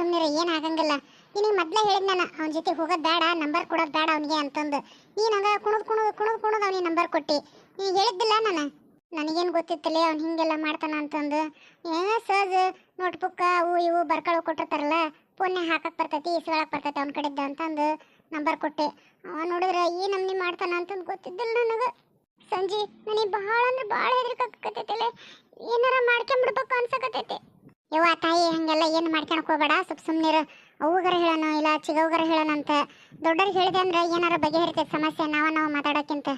ಸುಮ್ಮನೆ ಏನು ಆಗಂಗಿಲ್ಲ. ನಿನಗೆ ಮೊದಲೇ ಹೇಳಿದ್ ನಾನು, ಅವನ ಜೊತೆ ಹೋಗೋದು ಬೇಡ ನಂಬರ್ ಕೊಡೋದು ಬೇಡ ಅವನಿಗೆ ಅಂತಂದು. ನೀನು ಹಂಗ ಕುಣದ್ ಕುಣದ್ ಕುಣದ್ ಕುಣದ್ ಅವನಿಗೆ ನಂಬರ್ ಕೊಟ್ಟಿ. ನೀವು ಹೇಳಿದ್ದಿಲ್ಲ ನಾನು? ನನಗೇನು ಗೊತ್ತಿತ್ತಲೇ ಅವ್ನು ಹಿಂಗೆಲ್ಲ ಮಾಡ್ತಾನ ಅಂತಂದು. ಏ ಸಹಜ ನೋಟ್ಬುಕ್ಕ ಅವು ಇವು ಬರ್ಕೊಳ್ಳೋ ಕೊಟ್ಟಿರ್ತಾರಲ್ಲ ಫೋನ್ನೇ ಹಾಕಕ್ಕೆ ಬರ್ತೈತಿ ಇಸ್ಕೊಳಕ್ಕೆ ಬರ್ತೈತಿ ಅವ್ನ ಕಡೆದ್ದು ಅಂತಂದು ನಂಬರ್ ಕೊಟ್ಟೆ. ಅವ ನೋಡಿದ್ರೆ, ಈ ನಮ್ನಿ ಮಾಡ್ತಾನ ಅಂತಂದು ಗೊತ್ತಿದ್ದಿಲ್ಲ ನನಗೆ. ಸಂಜೆ, ನನಗೆ ಭಾಳ ಅಂದ್ರೆ ಭಾಳ ಹೆದರಿಕಾಕತ್ತೈತಿಲೆ ಏನಾರ ಮಾಡ್ಕೊಂಬಿಡ್ಬೇಕು ಅನ್ಸಕತ್ತೈತಿ. ಯವ್ವ ತಾಯಿ ಹಂಗೆಲ್ಲ ಏನು ಮಾಡ್ಕೊಳಕ್ ಹೋಗ್ಬೇಡ ಸ್ವಲ್ಪ ಸುಮ್ಮನಿರು ಅವ್ಗರ ಹೇಳೋಣ ಇಲ್ಲ ಚಿಗವ್ಗರ ಹೇಳೋಣ ಅಂತ. ದೊಡ್ಡವ್ರಿಗೆ ಹೇಳಿದೆ ಅಂದ್ರೆ ಏನಾರ ಬಗೆಹರಿತೈತೆ ಸಮಸ್ಯೆ ನಾವ ನಾವು ಮಾತಾಡೋಕ್ಕಿಂತ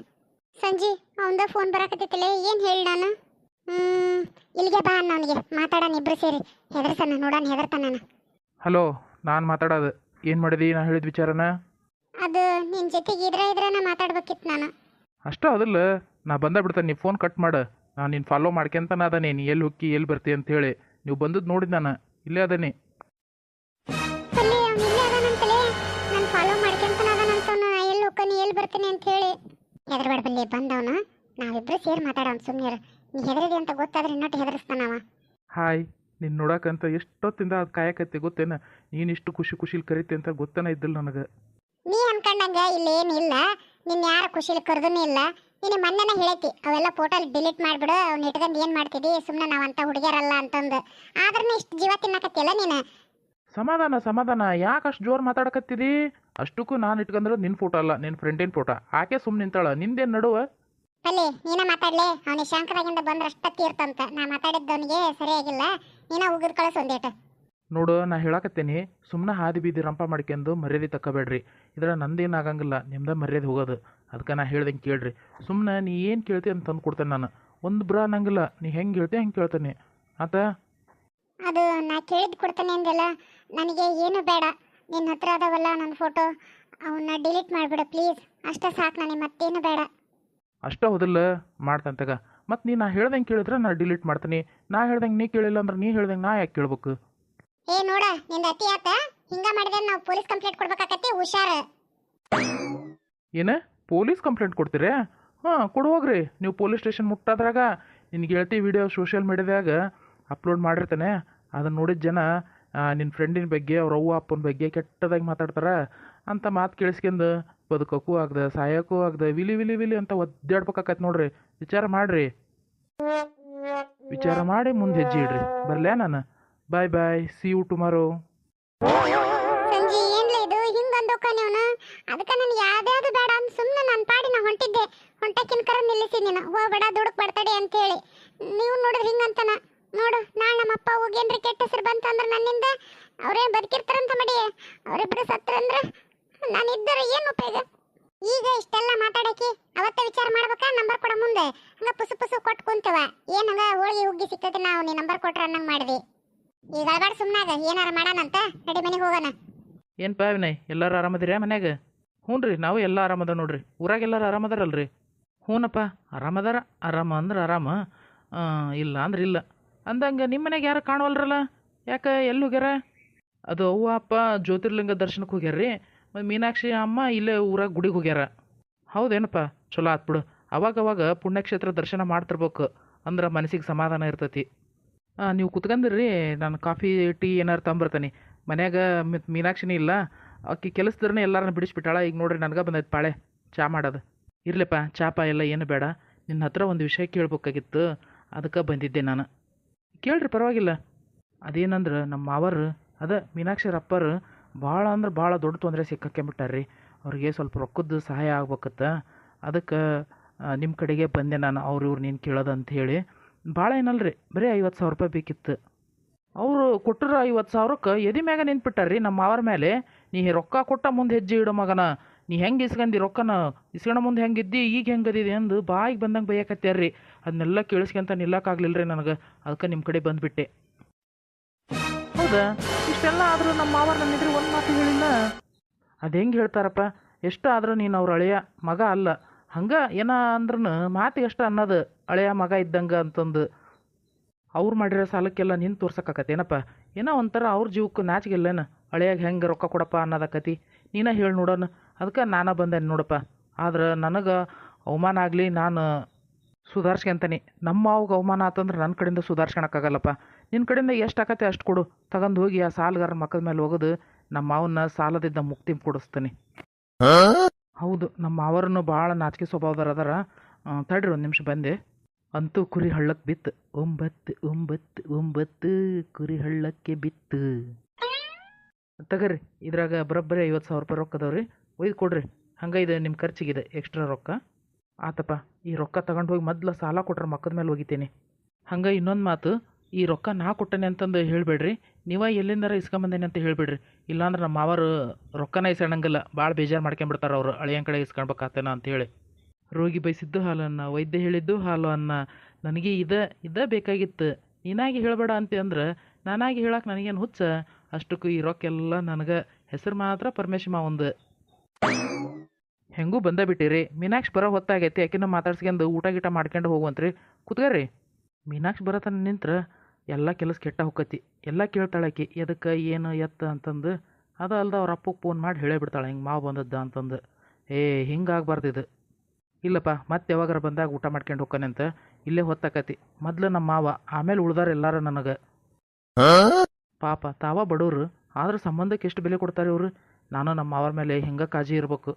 ಸಂಜಿ ಅವಂದ ಫೋನ್ ಬರಾಕತ್ತೈತಿಲೆ ಏನು ಹೇಳಿ ನಾನು? ಇಲ್ಲಿಗೆ ಬಾ ಅವನಿಗೆ ಮಾತಾಡೋಣ ಇಬ್ರು ಸೇರಿ. ಹೆದರ್ಸನ ನೋಡೋಣ ಹೆದರ್ತಾನ ಹಲೋ ನಾನು ಮಾತಾಡೋದು. ಏನು ಮಾಡಿದಿ? ನಾ ಹೇಳಿದ ವಿಚಾರನ? ಅದು ನಿನ್ನ ಜೊತೆಗೆ ಇದ್ರ ಇದ್ರನ ಮಾತಾಡ್ಬೇಕಿತ್ತು ನಾನು. ಅಷ್ಟೇ ಅದಲ್ಲ. ನಾ ಬಂದ ಬಿಡ್ತೇನೆ ನೀ ಫೋನ್ ಕಟ್ ಮಾಡು. ನಾನು ನಿನ್ನ ಫಾಲೋ ಮಾಡ್ಕೊಂತಾನೆ ಅದ ನೀನು ಎಲ್ಲಿ ಹುಕ್ಕಿ ಎಲ್ಲಿ ಬರ್ತಿ ಅಂತೇಳಿ ನೀವು ಬಂದದ್ದು ನೋಡಿದ್ ನಾನು ಇಲ್ಲೇ ಅದೇನೆ. ಅಲ್ಲಿ ಅವ್ನು ಇಲ್ಲೇ ಅದಾನಂತಲೇ ನಾನು ಫಾಲೋ ಮಾಡ್ಕೊಂತಾನ ಅದಾನಂತ ನಾ ಎಲ್ಲಿ ಹೋಗ್ತಾನೆ ಎಲ್ಲಿ ಬರ್ತೀನಿ ಅಂತ ಹೇಳಿ. ಹೆದರ್ಬೇಡ ಬಲ್ಲಿ ಬಂದವನು. ನಾವಿಬ್ರು ಸೇರಿ ಮಾತಾಡೋಣ ಸುಮ್ಮನೆ ನೀ ಹೆದರಿದೆ ಅಂತ ಗೊತ್ತಾದ್ರೆ ಇನ್ನೊಟ್ಟು ಹೆದರಿಸ್ತಾನವ ಹಾಯ್ ನಿನ್ನ ನೋಡಕ್ಕಂತ ಎಷ್ಟೊತ್ತಿಂದ ಅದು ಕಾಯಕತ್ತೆ ಗೊತ್ತೇನ? ನೀನು ಇಷ್ಟು ಖುಷಿ ಖುಷಿಲಿ ಕರಿತಿ ಅಂತ ಗೊತ್ತೇನ ಇದ್ದಿಲ್ಲ ನನಗೆ. ನೀ ಅನ್ಕೊಂಡಂಗ ಇಲ್ಲಿ. ಏನಿಲ್ಲ ನಿನ್ನ ಯಾರ ಖುಷಿಲಿ ಕರೆದೂ ಇಲ್ಲ. ನೀನು ಮೊನ್ನೆನ ಹೇಳೈತಿ ಅವೆಲ್ಲ ಫೋಟೋ ಡಿಲೀಟ್ ಮಾಡಿಬಿಡು ಅವ್ನು ಇಟ್ಕೊಂಡು ಏನು ಮಾಡ್ತಿದ್ದಿ ಸುಮ್ಮನೆ ನಾವಂತ ಹುಡುಗಿಯರಲ್ಲ ಅಂತಂದು. ಆದ್ರೂ ಇಷ್ಟು ಜೀವ ತಿನ್ನಕತ್ತಿಲ್ಲ ನೀನು? ಸಮಾಧಾನ ಸಮಾಧಾನ ಯಾಕೆ ಅಷ್ಟು ಜೋರು ಮಾತಾಡಕತ್ತಿದಿ? ಅಷ್ಟಕ್ಕೂ ನಾನು ಇಟ್ಕೊಂಡ್ರೆ ನಿನ್ನ ಫೋಟೋ ಅಲ್ಲ ನಿನ್ನ ಫ್ರೆಂಡಿನ ಫೋಟೋ ಆಕೆ ಸುಮ್ಮನೆ ನಿಂತಾಳ ನಿಂದೇನು ನಡುವ? ಅಲ್ಲಿ ನೀನೇ ಮಾತಾಡ್ಲಿ ಅವನಿಗೆ ಶಾಂಕರಾಗಿಂದ ಬಂದ್ರೆ ಅಷ್ಟ ತೀರ್ತಂತ ನಾ ಮಾತಾಡಿದ್ದವನಿಗೆ ಸರಿಯಾಗಿಲ್ಲ ನೀನ ಉಗಿದ್ ಕಳಿಸ್ ಒಂದೇಟ. ನೋಡು ನಾ ಹೇಳಕತ್ತೇನಿ ಸುಮ್ಮನೆ ಹಾದಿ ಬೀದಿ ರಂಪ ಮಾಡ್ಕೊಂಡು ಮರ್ಯಾದೆ ತಕ್ಕಬೇಡ್ರಿ. ಇದ್ರ ನಂದೇನು ಆಗಂಗಿಲ್ಲ ನಿಮ್ದ ಮರ್ಯಾದೆ ಹೋಗೋದು. ಅದಕ್ಕೆ ನಾ ಹೇಳ್ದಂಗೆ ಕೇಳ್ರಿ. ಸುಮ್ಮನೆ ನೀ ಏನು ಕೇಳ್ತಿ ಅಂತ ತಂದು ಕೊಡ್ತೇನೆ ನಾನು. ಒಂದು ಬ್ರ ಅನ್ನಂಗಿಲ್ಲ. ನೀ ಹೆಂಗೆ ಹೇಳ್ತಿ ಹೆಂಗೆ ಕೇಳ್ತೇನೆ. ಆತ? ಅದು ನಾ ಕೇಳಿದ್ ಕೊಡ್ತೇನೆ ಅಂದಿಲ್ಲ ನನಗೆ ಏನು ಬೇಡ. ನಿನ್ನ ಹತ್ರ ಅದಾವಲ್ಲ ನನ್ನ ಫೋಟೋ ಅವನ್ನ ಡಿಲೀಟ್ ಮಾಡಿಬಿಡು ಪ್ಲೀಸ್ ಅಷ್ಟೇ ಸಾಕು ನನಗೆ ಮತ್ತೇನು ಬೇಡ. ಅಷ್ಟೇ ಹೋದಿಲ್ಲ. ಮಾಡ್ತಾನೆ ತಗ. ಮತ್ತು ನೀ ನಾ ಹೇಳ್ದಂಗೆ ಕೇಳಿದ್ರೆ ನಾ ಡಿಲೀಟ್ ಮಾಡ್ತೀನಿ. ನಾ ಹೇಳ್ದಂಗೆ ನೀ ಕೇಳಿಲ್ಲ ಅಂದ್ರೆ ನೀ ಹೇಳ್ದಂಗೆ ನಾ ಯಾಕೆ ಕೇಳ್ಬೇಕು? ಏ ನೋಡ ನಿಂದ ಅತಿ ಆತ. ಹಿಂಗ ಮಾಡಿದ್ರೆ ನಾವು ಪೊಲೀಸ್ ಕಂಪ್ಲೇಂಟ್ ಕೊಡ್ಬೇಕಾಕತ್ತಿ ಹುಷಾರು. ಏನು? ಪೊಲೀಸ್ ಕಂಪ್ಲೇಂಟ್ ಕೊಡ್ತೀರಿ? ಹಾಂ ಕೊಡುವಾಗ್ರಿ ನೀವು ಪೊಲೀಸ್ ಸ್ಟೇಷನ್ ಮುಟ್ಟಾದ್ರಾಗ ನಿನ್ನ ಗೆಳತಿ ವಿಡಿಯೋ ಸೋಷಿಯಲ್ ಮೀಡ್ಯಾದಾಗ ಅಪ್ಲೋಡ್ ಮಾಡಿರ್ತಾನೆ. ಅದನ್ನು ನೋಡಿದ ಜನ ನಿನ್ನ ಫ್ರೆಂಡಿನ ಬಗ್ಗೆ, ಅವ್ರ ಅವ್ವ ಅಪ್ಪನ ಬಗ್ಗೆ ಕೆಟ್ಟದಾಗಿ ಮಾತಾಡ್ತಾರ. ಅಂತ ಮಾತು ಕೇಳಿಸ್ಕೊಂಡು ಬದುಕೋಕ್ಕೂ ಆಗದೆ, ಸಾಯೋಕ್ಕೂ ಆಗದೆ, ವಿಲಿ ವಿಲಿ ವಿಲಿ ಅಂತ ಒದ್ದಾಡ್ಬೇಕಾಕತ್ ನೋಡ್ರಿ. ವಿಚಾರ ಮಾಡ್ರಿ. ವಿಚಾರ ಮಾಡಿ ಮುಂದೆ ಹೆಜ್ಜೆ ಇಡ್ರಿ. ಬರ್ಲೇ ನಾನು? Bye bye see you tomorrow ಹಿಂಗ ನೀವನು. ಅದಕ್ಕೆ ನಾನು ಯಾವ್ದಾವ್ದು ಬೇಡ ಅಂತ ಸುಮ್ಮನೆ ನನ್ನ ಪಾಡಿ ನಾ ಹೊಂಟಿದ್ದೆ. ಹೊಂಟಕ್ಕಿನ ಕರ ನಿಲ್ಲಿಸಿ ನೀನು. ಹೋಗ್ಬೇಡ ದುಡುಕ್ ಅಂತ ಅಂತೇಳಿ. ನೀವು ನೋಡಿದ್ರೆ ಹಿಂಗಂತನ ನೋಡು ನಾಳೆ ನಮ್ಮ ಅಪ್ಪ ಹೋಗೇನ್ರಿ ಕೆಟ್ಟ ಹೆಸರು ಬಂತಂದ್ರೆ ನನ್ನಿಂದ ಅವ್ರೇನ್ ಬದುಕಿರ್ತಾರಂತ ಮಾಡಿ. ಅವರಿಬ್ರು ಸತ್ರಂದ್ರ ನಾನು ಇದ್ದರೆ ಏನು ಉಪಯೋಗ? ಈಗ ಇಷ್ಟೆಲ್ಲ ಮಾತಾಡಕ್ಕೆ ಅವತ್ತ ವಿಚಾರ ಮಾಡ್ಬೇಕಾ? ನಂಬರ್ ಕೊಡ ಮುಂದೆ. ಹಂಗ ಪುಸು ಪುಸು ಕೊಟ್ಟು ಕುಂತವ. ಏನ್ ಹಂಗ ಹೋಳಿಗೆ ಹುಗ್ಗಿ ಸಿಕ್ಕೈತೆ ನಾವು ನೀ ನಂಬರ್ ಕೊಟ್ರ ಅನ್ನಂಗ್ ಮಾಡಿದ್ವಿ ಈಗ ಅಳಬಾರ್ದು ಸುಮ್ಮನಾಗ ಏನಾರ ಮಾಡೋಣಂತ? ನಡಿ ಮನೆಗೆ ಹೋಗೋಣ. ಏನಪ್ಪ ವಿನಯ್, ಎಲ್ಲರೂ ಆರಾಮದಿರಾ ಮನ್ಯಾಗ? ಹ್ಞೂ ರೀ ನಾವು ಎಲ್ಲ ಆರಾಮದ ನೋಡ್ರಿ. ಊರಾಗ ಎಲ್ಲರೂ ಆರಾಮದಾರಲ್ರಿ? ಹ್ಞೂನಪ್ಪ ಆರಾಮದಾರ, ಆರಾಮ ಅಂದ್ರೆ ಆರಾಮ. ಇಲ್ಲ ಅಂದ್ರೆ ಇಲ್ಲ. ಅಂದಂಗೆ ನಿಮ್ಮ ಮನೆಗೆ ಯಾರು ಕಾಣವಲ್ರಲ್ಲ? ಯಾಕೆ ಎಲ್ಲಿ ಹೋಗ್ಯಾರ? ಅದು ಅವ್ವ, ಅಪ್ಪ ಜ್ಯೋತಿರ್ಲಿಂಗ ದರ್ಶನಕ್ಕೆ ಹೋಗ್ಯಾರ ರೀ ಮೀನಾಕ್ಷಿ ಅಮ್ಮ ಇಲ್ಲೇ ಊರಾಗ ಗುಡಿಗೆ ಹೋಗ್ಯಾರ. ಹೌದೇನಪ್ಪ, ಚಲೋ ಆತ್ಬಿಡು ಅವಾಗ ಅವಾಗ ಪುಣ್ಯಕ್ಷೇತ್ರ ದರ್ಶನ ಮಾಡ್ತಿರ್ಬೇಕು ಅಂದ್ರೆ ಮನಸ್ಸಿಗೆ ಸಮಾಧಾನ ಇರ್ತೈತಿ. ನೀವು ಕುತ್ಕಂದಿರ್ರಿ ನಾನು ಕಾಫಿ, ಟೀ ಏನಾರು ತಂಬರ್ತೀನಿ ಮನ್ಯಾಗ ಮೀನಾಕ್ಷಿನೇ ಮೀನಾಕ್ಷಿನಿ ಇಲ್ಲ. ಆಕೆ ಕೆಲಸದ್ರೆ ಎಲ್ಲಾರನ್ನ ಬಿಡಿಸ್ಬಿಟ್ಟಾಳ. ಈಗ ನೋಡ್ರಿ ನನಗೆ ಬಂದೈತೆ ಪಾಳೆ. ಚಾ ಮಾಡೋದು. ಇರ್ಲಿಪ್ಪ, ಚಾಪ ಎಲ್ಲ ಏನು ಬೇಡ. ನಿನ್ನ ಹತ್ರ ಒಂದು ವಿಷಯ ಕೇಳ್ಬೇಕಾಗಿತ್ತು. ಅದಕ್ಕೆ ಬಂದಿದ್ದೆ ನಾನು. ಕೇಳ್ರಿ, ಪರವಾಗಿಲ್ಲ. ಅದೇನಂದ್ರೆ ನಮ್ಮ ಮಾವರು, ಅದ ಮೀನಾಕ್ಷಿ ಅಪ್ಪರು ಭಾಳ ಅಂದ್ರೆ ಭಾಳ ದೊಡ್ಡ ತೊಂದರೆ ಸಿಕ್ಕಾಕೊಂಬಿಟ್ಟಾರ್ರಿ ಅವ್ರಿಗೆ ಸ್ವಲ್ಪ ರೊಕ್ಕದ ಸಹಾಯ ಆಗ್ಬೇಕತ್ತ. ಅದಕ್ಕೆ ನಿಮ್ಮ ಕಡೆಗೆ ಬಂದೆ ನಾನು. ಅವ್ರು ಇವ್ರು ನೀನು ಕೇಳೋದು ಅಂತ ಹೇಳಿ. ಭಾಳ ಏನಲ್ರಿ, ಬರೀ ಐವತ್ತು ಸಾವಿರ ರೂಪಾಯಿ ಬೇಕಿತ್ತು. ಅವರು ಕೊಟ್ಟರು ಐವತ್ತು ಸಾವಿರಕ್ಕೆ ಎದಿ ಮ್ಯಾಗ ನಿಂತ್ಬಿಟ್ಟಾರ್ರಿ ನಮ್ಮ ಮಾವರ ಮೇಲೆ ನೀ ರೊಕ್ಕ ಕೊಟ್ಟ ಮುಂದೆ ಹೆಜ್ಜೆ ಇಡೋ ಮಗನ. ನೀ ಹೆಂಗೆ ಇಸ್ಕಂದಿ ರೊಕ್ಕನ? ಇಸ್ಕಣ ಮುಂದೆ ಹೆಂಗಿದ್ದಿ ಈಗ ಹೆಂಗದಿದೆ ಅಂದು ಬಾಯಿಗೆ ಬಂದಂಗೆ ಬೈಯಕತ್ಯಾರ್ರಿ. ಅದನ್ನೆಲ್ಲ ಕೇಳಿಸ್ಕೊಂತ ನಿಲ್ಲಕ್ಕಾಗ್ಲಿಲ್ಲ ರೀ ನನಗೆ. ಅದಕ್ಕೆ ನಿಮ್ಮ ಕಡೆ ಬಂದುಬಿಟ್ಟೆ. ಹೌದಾ? ಇಷ್ಟೆಲ್ಲ ಆದರೂ ನಮ್ಮ ಮಾವ ನನ್ನ ಎದುರು ಒಂದು ಮಾತು ಹೇಳಿಲ್ಲ? ಅದು ಹೆಂಗೆ ಹೇಳ್ತಾರಪ್ಪ? ಎಷ್ಟು ಆದರೂ ನೀನು ಅವ್ರ ಅಳೆಯ ಮಗ ಅಲ್ಲ. ಹಂಗೆ ಏನ ಅಂದ್ರೂ ಮಾತು ಎಷ್ಟು ಅನ್ನೋದು ಅಳೆಯ ಮಗ ಇದ್ದಂಗೆ ಅಂತಂದು. ಅವ್ರು ಮಾಡಿರೋ ಸಾಲಕ್ಕೆಲ್ಲ ನಿನ್ನ ತೋರ್ಸಕ್ಕಾಕತ್ತೇನಪ್ಪ ಏನೋ ಒಂಥರ ಅವ್ರ ಜೀವಕ್ಕೆ ನಾಚಿಗೆಲ್ಲೇನು ಹಳೆಯಾಗ ಹೆಂಗೆ ರೊಕ್ಕ ಕೊಡಪ್ಪ ಅನ್ನೋದಕ್ಕತಿ ನೀನ ಹೇಳಿ ನೋಡೋಣ ಅದಕ್ಕೆ ನಾನು ಬಂದೆ ನೋಡಪ್ಪ. ಆದ್ರೆ ನನಗೆ ಅವಮಾನ ಆಗಲಿ ನಾನು ಸುಧಾರಿಸ್ಕೊಂತೀನಿ ನಮ್ಮ ಅವ್ಗೆ ಅವಮಾನ ಆತಂದ್ರೆ ನನ್ನ ಕಡೆಯಿಂದ ಸುಧಾರಿಸ್ಕೊಳಕ್ಕಾಗಲ್ಲಪ್ಪ ನಿನ್ನ ಕಡೆಯಿಂದ ಎಷ್ಟು ಆಕತ್ತೆ ಅಷ್ಟು ಕೊಡು. ತಗೊಂಡು ಹೋಗಿ ಆ ಸಾಲಗಾರನ ಮಕ್ಕದ ಮೇಲೆ ಹೋಗೋದು ನಮ್ಮ ಮಾವನ್ನ ಸಾಲದಿಂದ ಮುಕ್ತಿ ಕೊಡಿಸ್ತೀನಿ. ಹೌದು ನಮ್ಮ ಮಾವರನ್ನು ಭಾಳ ನಾಚಿಕೆ ಸ್ವಭಾವದವ್ರು ಅದಾರ. ತಡ್ರಿ ಒಂದು ನಿಮಿಷ ಬಂದೆ. ಅಂತೂ ಕುರಿ ಹಳ್ಳಕ್ಕೆ ಬಿತ್ತು. ಒಂಬತ್ತು ಒಂಬತ್ತು ಒಂಬತ್ತು ಕುರಿ ಹಳ್ಳಕ್ಕೆ ಬಿತ್ತು. ತಗರಿ, ಇದ್ರಾಗ ಬರೋಬ್ಬರಿ ಐವತ್ತು ಸಾವಿರ ರೂಪಾಯಿ ರೊಕ್ಕ ಅದಾವ್ರಿ. ಒಯ್ದು ಕೊಡ್ರಿ. ಹಂಗೆ ಇದು ನಿಮ್ಮ ಖರ್ಚಿಗಿದೆ ಎಕ್ಸ್ಟ್ರಾ ರೊಕ್ಕ. ಆತಪ್ಪ, ಈ ರೊಕ್ಕ ತಗೊಂಡು ಹೋಗಿ ಮೊದ್ಲು ಸಾಲ ಕೊಟ್ರೆ ಮಕ್ಕದ ಮೇಲೆ ಹೋಗಿತೀನಿ ಹಂಗೆ ಇನ್ನೊಂದು ಮಾತು, ಈ ರೊಕ್ಕ ನಾ ಕೊಟ್ಟೇನೆ ಅಂತಂದು ಹೇಳಬೇಡ್ರಿ. ನೀವ ಎಲ್ಲಿಂದಾರ ಇಸ್ಕೊಂಬಂದೇನೆ ಅಂತ ಹೇಳಿಬಿಡ್ರಿ. ಇಲ್ಲಾಂದ್ರೆ ನಮ್ಮ ಮಾವರು ರೊಕ್ಕನ ಇಸ್ಕೊಳಂಗಿಲ್ಲ ಭಾಳ ಬೇಜಾರು ಮಾಡ್ಕೊಂಬಿಡ್ತಾರೆ ಅವರು. ಅಳಿಯನ್ ಕಡೆ ಅಂತ ಅಂತೇಳಿ ರೋಗಿ ಬಯಸಿದ್ದು ಅನ್ನ, ವೈದ್ಯ ಹೇಳಿದ್ದು ಹಾಲು ಅನ್ನ, ನನಗೆ ಇದ ಇದ ಬೇಕಾಗಿತ್ತು. ನೀನಾಗಿ ಹೇಳಬೇಡ ಅಂತ ಅಂದ್ರೆ ನಾನಾಗಿ ಹೇಳಕ್ಕೆ ನನಗೇನು ಹುಚ್ಚ? ಅಷ್ಟಕ್ಕೂ ಈ ರೊಕ್ಕೆಲ್ಲ ನನಗೆ ಹೆಸರು ಮಾತ್ರ ಪರಮೇಶ್ ಒಂದು. ಹೆಂಗೂ ಬಂದ ಬಿಟ್ಟಿರಿ. ಮೀನಾಕ್ಷಿ ಬರೋ ಹೊತ್ತಾಗೈತಿ ಯಾಕಿನ್ನ ಮಾತಾಡ್ಸ್ಕೊಂಡು ಊಟ ಗೀಟ ಮಾಡ್ಕೊಂಡು ಹೋಗುವಂತ್ರಿ. ಕುತ್ಕರ್ರಿ. ಮೀನಾಕ್ಷಿ ಬರತನ ನಿಂತ್ರ ಎಲ್ಲ ಕೆಲಸ ಕೆಟ್ಟ ಹೋಕತಿ ಎಲ್ಲ ಕೇಳ್ತಾಳೆ ಆಕಿ, ಎದಕ್ಕೆ, ಏನು, ಎತ್ತ ಅಂತಂದು. ಅದು ಅಲ್ದ ಅವ್ರ ಅಪ್ಪಗೆ ಫೋನ್ ಮಾಡಿ ಹೇಳೇ ಬಿಡ್ತಾಳೆ, ಹಿಂಗೆ ಮಾವು ಬಂದದ್ದ ಅಂತಂದು. ಏ ಹಿಂಗಾಗಬಾರ್ದು ಇದು ಇಲ್ಲಪ್ಪ, ಮತ್ತೆ ಯಾವಾಗಾರ ಬಂದಾಗ ಊಟ ಮಾಡ್ಕೊಂಡು ಹೋಗ್ತಾನೆ ಅಂತ ಇಲ್ಲೇ ಹೊತ್ತಾಕತಿ. ಮೊದ್ಲು ನಮ್ಮ ಮಾವ, ಆಮೇಲೆ ಉಳ್ದಾರ ಎಲ್ಲಾರ ನನಗೆ. ಪಾಪ, ತಾವ ಬಡವ್ರು ಆದ್ರೆ ಸಂಬಂಧಕ್ಕೆ ಎಷ್ಟು ಬೆಲೆ ಕೊಡ್ತಾರೆ ಇವರು ನಾನು ನಮ್ಮ ಮಾವರ ಮೇಲೆ ಹಿಂಗೆ ಕಾಜಿ ಇರ್ಬೇಕು?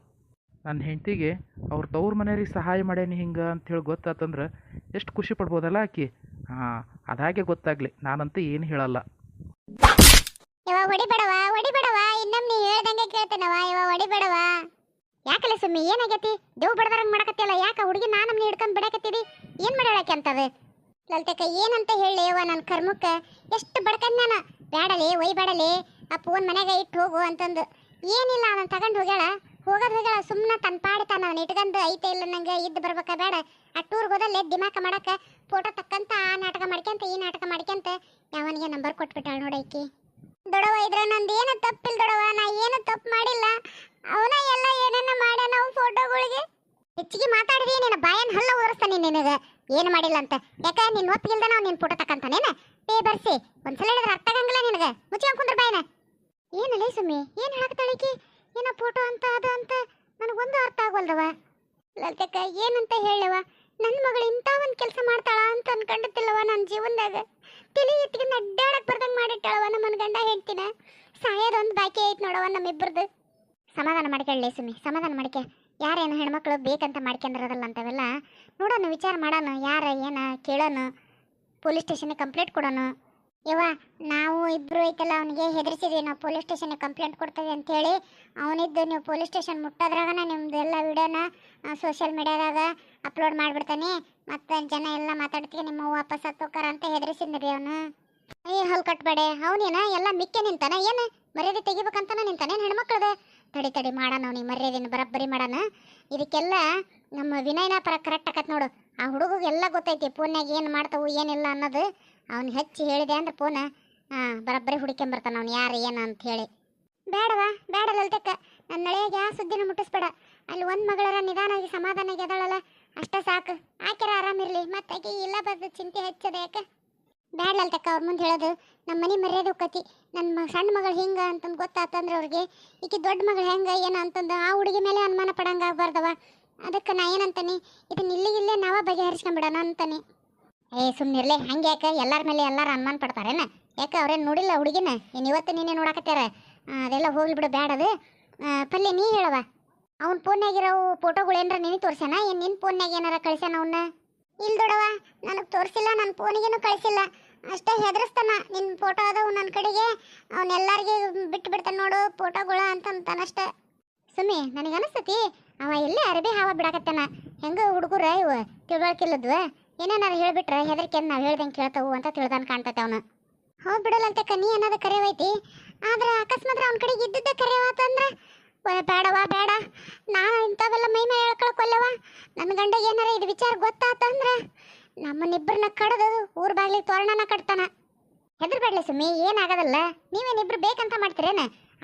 ನನ್ನ ಹೆಂಡತಿಗೆ ಅವ್ರ ತವ್ರ ಮನೆಯವ್ರಿಗೆ ಸಹಾಯ ಮಾಡೇನಿ ಹಿಂಗೆ ಅಂಥೇಳಿ ಗೊತ್ತಾತಂದ್ರೆ ಎಷ್ಟು ಖುಷಿ ಪಡ್ಬೋದಲ್ಲ ಆಕಿ? ಹಾಂ, ಅದಾಗೆ ಗೊತ್ತಾಗಲಿ, ನಾನಂತೂ ಏನು ಹೇಳಲ್ಲ. ಇನ್ನೊಮ್ಮೆ ಹೇಳ್ದಂಗೆ ಕೇಳ್ತೇನವ ಹೊಡಿಬೇಡವ ಯಾಕಲ್ಲ ಸುಮ್ಮನೆ ಏನಾಗೈತಿ? ದೇವ್ ಬಡದಾರಂಗ್ ಮಾಡಕತ್ತಿಯಲ್ಲ, ಯಾಕ ಹುಡುಗಿ ನಾ ನಮ್ನ ಹಿಡ್ಕೊಂಡ್ ಬಿಡಕತ್ತೀರಿ? ಏನ್ ಮಾಡ್ಯಾಳಕ್ಕೆ ಅಂತದ? ಲಲಿತಕ್ಕ, ಏನಂತ ಹೇಳಿ ಯವ್ವ ನನ್ನ ಕರ್ಮಕ್ಕ? ಎಷ್ಟು ಬಡ್ಕಂಡ್ ನಾನು? ಬ್ಯಾಡಲಿ, ಒಯ್ಬೇಡಲಿ, ಆ ಫೋನ್ ಮನೆಗೆ ಇಟ್ಟು ಹೋಗು ಅಂತಂದು. ಏನಿಲ್ಲ ಅವನ್ ತಗೊಂಡು ಹೋಗ್ಯಾಳ. ಹೋಗೋದು ಹೋಗ್ಯಾಳ ಸುಮ್ಮನೆ ತನ್ನ ಪಾಡಿ ತಾನ ಅವನ್ ಇಟ್ಕೊಂಡು ಐತೆ ಇಲ್ಲ ನಂಗೆ ಇದ್ದು ಬರ್ಬೇಕ ಬೇಡ. ಆ ಟೂರ್ಗೆ ಹೋದಲ್ಲೇ ದಿಮಾಕ ಮಾಡಕ್ಕೆ ಫೋಟೋ ತಕ್ಕಂತ ಆ ನಾಟಕ ಮಾಡ್ಕೊಂತ ಈ ನಾಟಕ ಮಾಡ್ಕೊಂತ ಯಾವನಿಗೆ ನಂಬರ್ ಕೊಟ್ಬಿಟ್ಟಾಳ ನೋಡೈಕಿ ದೊಡವ ಇದ್ರ ನಂದು ಏನು ತಪ್ಪಿಲ್ಲ ದೊಡವ ನಾ ಏನು ತಪ್ಪು ಮಾಡಿಲ್ಲ. ಅವನ ಎಲ್ಲ ಏನನ್ನ ಮಾಡ್ಯಾನ ನಾವು ಫೋಟೋಗಳಿಗೆ ಹೆಚ್ಚಿಗೆ ಮಾತಾಡಿದ್ರಿ ನಿನ್ನ ಬಾಯನ್ ಹಲ್ಲ ಉದರ್ಸ್ತಾನೆ ನಿನಗೆ. ಏನು ಮಾಡಿಲ್ಲ ಅಂತ? ಯಾಕ ನಿನ್ನ ಒಪ್ಪಿಗಿಲ್ದ ನಾವು ನಿನ್ನ ಫೋಟೋ ತಕ್ಕಂತಾನೇನ ಪೇ ಬರ್ಸಿ. ಒಂದ್ಸಲ ಹೇಳಿದ್ರೆ ಅರ್ಥ ಆಗಂಗಿಲ್ಲ ಮುಚ್ಚಿ ಮುಚ್ಕೊಂಡ್ ಕುಂದ್ರ ಬಾಯನ. ಏನಲ್ಲ ಸುಮ್ಮಿ, ಏನು ಹೇಳಕ್ತಾಳಿಕಿ ಏನ ಫೋಟೋ ಅಂತ, ಅದು ಅಂತ. ನನಗೊಂದು ಅರ್ಥ ಆಗೋಲ್ದವ ಲಲಿತಕ್ಕ, ಏನಂತ ಹೇಳವ ನನ್ನ ಮಗಳು ಇಂಥ ಒಂದು ಕೆಲಸ ಮಾಡ್ತಾಳ ಅಂತ ಅನ್ಕೊಂಡಿದ್ದಿಲ್ಲವ ನನ್ನ ಜೀವನದಾಗ. ತಿಳಿ ಎತ್ತಿಗೆ ಅಡ್ಡಾಡಕ್ಕೆ ಬರ್ದಂಗೆ ಮಾಡಿಟ್ಟಾಳವ ನಮ್ಮ ಗಂಡ ಹೇಳ್ತೀನ ಸಾಯೋದೊಂದು ಬಾಕಿ ಐತೆ ನೋಡವ ನಮ್ಮಿಬ್ಬರದು ಸಮಾಧಾನ ಮಾಡ್ಕೊಳ್ಳಿ ಸುಮ್ಮಿ, ಸಮಾಧಾನ ಮಾಡ್ಕೆ. ಯಾರೇನು ಹೆಣ್ಮಕ್ಳು ಬೇಕಂತ ಮಾಡ್ಕೊಂಡಿರೋದಲ್ಲ ಅಂತವೆಲ್ಲ, ನೋಡೋಣ, ವಿಚಾರ ಮಾಡೋಣ, ಯಾರ ಏನ ಕೇಳೋಣ ಪೊಲೀಸ್ ಸ್ಟೇಷನ್ಗೆ ಕಂಪ್ಲೇಂಟ್ ಕೊಡೋಣ. ಯವ್ವ, ನಾವು ಇಬ್ರು ಐತಲ್ಲ, ಅವನಿಗೆ ಹೆದರಿಸಿದ್ವಿ, ನಾವು ಪೊಲೀಸ್ ಸ್ಟೇಷನ್ಗೆ ಕಂಪ್ಲೇಂಟ್ ಕೊಡ್ತೇವೆ ಅಂತೇಳಿ ಅವನಿದ್ದು ನೀವು ಪೊಲೀಸ್ ಸ್ಟೇಷನ್ ಮುಟ್ಟೋದ್ರಾಗ ನಿಮ್ದು ಎಲ್ಲ ವಿಡಿಯೋನ ಸೋಷಿಯಲ್ ಮೀಡಿಯಾದಾಗ ಅಪ್ಲೋಡ್ ಮಾಡಿಬಿಡ್ತಾನೆ. ಮತ್ತು ಜನ ಎಲ್ಲ ಮಾತಾಡ್ತೀವಿ ನಿಮ್ಮ ವಾಪಸ್ ಹತ್ತೋಕಾರ ಅಂತ ಹೆದರಿಸಿದ್ರಿ ಅವನು. ಏ, ಹಲ್ ಕಟ್ಬೇಡ. ಅವನೇನ ಎಲ್ಲ ಮಿಕ್ಕೆ ನಿಂತಾನ? ಏನು ಮರ್ಯಾದೆ ತೆಗಿಬೇಕಂತಾನೆ ನಿಂತಾನೇನು ಹೆಣ್ಮಕ್ಳದ? ತಡಿ ತಡಿ ಮಾಡೋಣ ಅವ್ನಿಗೆ ಮರ್ಯಾದೆನ ಬರಬ್ಬರಿ ಮಾಡೋಣ. ಇದಕ್ಕೆಲ್ಲ ನಮ್ಮ ವಿನಯನ ಪರ ಕರೆಕ್ಟ್ ಆಕತ್ ನೋಡು. ಆ ಹುಡುಗಿಗೆಲ್ಲ ಗೊತ್ತೈತಿ ಫೋನ್ಯಾಗ ಏನು ಮಾಡ್ತಾವು ಏನಿಲ್ಲ ಅನ್ನೋದು. ಅವ್ನು ಹೆಚ್ಚು ಹೇಳಿದೆ ಅಂದ್ರೆ ಫೋನ ಹಾಂ ಬರಬ್ಬರಿ ಹುಡುಕೊಂಬರ್ತಾನ ಅವ್ನು ಯಾರು, ಏನು ಅಂತ ಹೇಳಿ. ಬೇಡವಾ, ಬೇಡ ಲಲ್ತಕ್ಕ. ನನ್ನ ನಳೆಯಾಗ ಯಾವ ಸುದ್ದಿನ ಮುಟ್ಟಿಸ್ಬೇಡ. ಅಲ್ಲಿ ಒಂದು ಮಗಳರ ನಿಧಾನಾಗಿ ಸಮಾಧಾನ ಗೆದಳಲ್ಲ ಅಷ್ಟೇ ಸಾಕು. ಆಕೆರ ಆರಾಮಿರಲಿ. ಮತ್ತೆ ಆಕೆ ಇಲ್ಲ ಬದ್ದು ಚಿಂತೆ ಹೆಚ್ಚದೆ ಯಾಕೆ? ಬ್ಯಾಡ ತಕ್ಕ ಅವ್ರ ಮುಂದೆ ಹೇಳೋದು. ನಮ್ಮ ಮನೆ ಮರ್ಯಾದೆ ಹೋಕತಿ ನನ್ನ ಸಣ್ಣ ಮಗಳು ಹಿಂಗೆ ಅಂತಂದು ಗೊತ್ತಾತಂದ್ರೆ ಅವ್ರಿಗೆ, ಈಕೆ ದೊಡ್ಡ ಮಗಳು ಹೆಂಗೆ ಏನು ಅಂತಂದು ಆ ಹುಡುಗಿ ಮೇಲೆ ಅನುಮಾನ ಪಡಂಗೆ ಆಗ್ಬಾರ್ದವ. ಅದಕ್ಕೆ ನಾ ಏನಂತಾನೆ ಇದನ್ನ ಇಲ್ಲಿಗಿಲ್ಲೇ ನಾವ ಬಗೆಹರಿಸ್ಕೊಂಬಿಡೋಣ ಅಂತಾನೆ. ಏ ಇರಲಿ. ಹಂಗೆ ಯಾಕೆ? ಎಲ್ಲರ ಮೇಲೆ ಎಲ್ಲರೂ ಅನುಮಾನ ಪಡ್ತಾರೇನ? ಯಾಕೆ ಅವ್ರೇನು ನೋಡಿಲ್ಲ ಹುಡುಗಿನ? ಏನು ಇವತ್ತು ನೀನೇ ನೋಡಾಕತ್ಯಾರ? ಅದೆಲ್ಲ ಹೋಗ್ಲಿ ಬಿಡು ಬ್ಯಾಡದು ಪಲ್ಲೆ ನೀ ಹೇಳವ ಅವ್ನ ಫೋನ್ಯಾಗಿರೋ ಫೋಟೋಗಳು ಏನಾರ ನಿನಗೆ ತೋರ್ಸ್ಯಾನ? ಏನು ನಿನ್ನ ಫೋನ್ಯಾಗ ಏನಾರ ಕಳ್ಸ್ಯಾನ ಅವನ್ನ ಇಲ್ಲ ದೊಡವ ನನಗೆ ತೋರಿಸಿಲ್ಲ ನನ್ನ ಫೋನಿಗೇನು ಕಳಿಸಿಲ್ಲ. ಅಷ್ಟೇ ಹೆದರ್ಸ್ತಾನ. ನಿನ್ನ ಫೋಟೋ ಅದಾವು ನನ್ನ ಕಡೆಗೆ. ಅವನ್ನೆಲ್ಲರಿಗೆ ಬಿಟ್ಟು ಬಿಡ್ತಾನೆ ನೋಡು ಫೋಟೋಗಳು ಅಂತಂತಾನಷ್ಟೇ ಸುಮ್ಮಿ, ನನಗೆ ಅನಿಸ್ತತಿ ಅವ ಎಲ್ಲೇ ಅರಬಿ ಹಾವ ಬಿಡಾಕತ್ತಾನ? ಹೆಂಗ ಹುಡುಗರ ಇವ ತಿಳುವಳಿಕಿಲ್ಲದ್ವ ಏನೇನಾರು ಹೇಳ್ಬಿಟ್ರೆ ಹೆದರಿಕೆ ನಾವು ಹೇಳ್ದಂಗೆ ಕೇಳ್ತಾವು ಅಂತ ತಿಳ್ದಾನ ಕಾಣ್ತತೆ ಅವನು. ಹೌದು ಬಿಡಲ್ಲಂತೆ ಕನಿ ಅನ್ನೋದು ಕರೆವೈತಿ ಆದ್ರೆ ಅಕಸ್ಮಾತ್ ಅವನ ಕಡೆಗೆ ಇದ್ದಿದ್ದ ಕರೆವಾತಂದ್ರೆ ಬೇಡವಾ ಬೇಡ. ನಾನು ಇಂಥವೆಲ್ಲ ಮೈ ಮೈ ಹೇಳ್ಕೊಳಕೊಲ್ಲವ ನನ್ನ ಗಂಡಗೆ ಏನಾರ ಇದು ವಿಚಾರ ಗೊತ್ತಾತಂದ್ರೆ? ನಮ್ಮನ್ನಿಬ್ಬರನ್ನ ಕಡದು ಊರ್ ಬಾಗ್ಲಿಗೆ ತೋರಣನ ಕಟ್ತಾನ. ಹೆದರ್ಬೇಡ್ಲಿ ಸುಮ್ಮಿ, ಏನಾಗದಲ್ಲ? ನೀವೇನಿಬ್ರು ಬೇಕಂತ ಮಾಡ್ತೀರೇನ?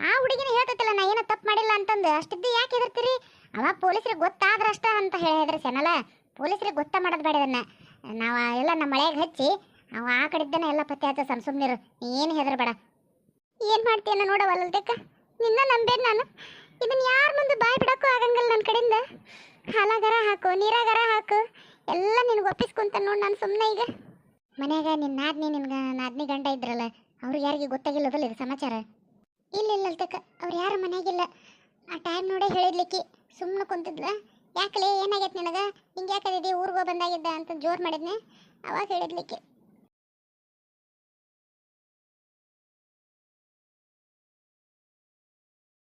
ಆ ಹುಡುಗಿನ ಹೇಳ್ತೈತಲ್ಲ, ನಾ ಏನೋ ತಪ್ಪು ಮಾಡಿಲ್ಲ ಅಂತಂದು. ಅಷ್ಟಿದ್ದು ಯಾಕೆ ಹೆದರ್ತೀರಿ? ಅವ ಪೊಲೀಸರಿಗೆ ಗೊತ್ತಾದ್ರ ಅಷ್ಟ ಅಂತ ಹೇಳಿ ಹೆದರ್ಸ್ಯಾನಲ್ಲ? ಪೊಲೀಸರಿಗೆ ಗೊತ್ತಾ ಮಾಡೋದು ಬೇಡ ಇದನ್ನ. ನಾವು ಎಲ್ಲ ನಮ್ಮ ಮಳೆಗೆ ಹಚ್ಚಿ, ಅವ ಆ ಕಡೆದ್ದನ ಎಲ್ಲ ಪತ್ತೆ ಹಚ್ಚ ಸಣ್ಣ ಸುಮ್ಮನಿರು ಏನು ಹೆದರ್ಬೇಡ. ಏನು ಮಾಡ್ತೀಯನ್ನ ನೋಡವಲ್ಲದಕ್ಕ ನಿನ್ನ ನಂಬೇನು ನಾನು. ಇದನ್ನ ಯಾರ ಮುಂದೆ ಬಾಯಿ ಬಿಡಕ್ಕೂ ಆಗಂಗಿಲ್ಲ ನನ್ನ ಕಡೆಯಿಂದ. ಹಾಲಾಗರ ಹಾಕು, ನೀರಾಗರ ಹಾಕು. ಎಲ್ಲ ನಿನಗೆ ಒಪ್ಪಿಸ್ಕೊಂತ ನೋಡಿ ನಾನು ಸುಮ್ಮನೆ ಈಗ. ಮನ್ಯಾಗ ನಿನ್ನ ನಾದ್ನಿ ನಿನ್ಗೆ ನಾದ್ನಿ ಗಂಡ ಇದ್ರಲ್ಲ, ಅವ್ರಿಗೆ ಯಾರಿಗೆ ಗೊತ್ತಾಗಿಲ್ಲದಲ್ಲ ಇದು ಸಮಾಚಾರ? ಇಲ್ಲ ಇಲ್ಲ ಅಲ್ತಕ್ಕ, ಅವ್ರು ಯಾರು ಮನೆಯಾಗಿಲ್ಲ. ಆ ಟೈಮ್ ನೋಡೇ ಹೇಳಿದ್ಲಿಕ್ಕೆ ಸುಮ್ಮನೆ ಕುಂತಿದ್ಲ. ಯಾಕಲೇ ಏನಾಗೈತೆ ನಿನಗೆ? ಹಿಂಗೆ ಯಾಕದಿದಿ ಊರಿಗೆ ಬಂದಾಗಿದ್ದ ಅಂತ ಜೋರು ಮಾಡಿದ್ನೆ. ಅವಾಗ ಹೇಳಿದ್ಲಿಕ್ಕೆ.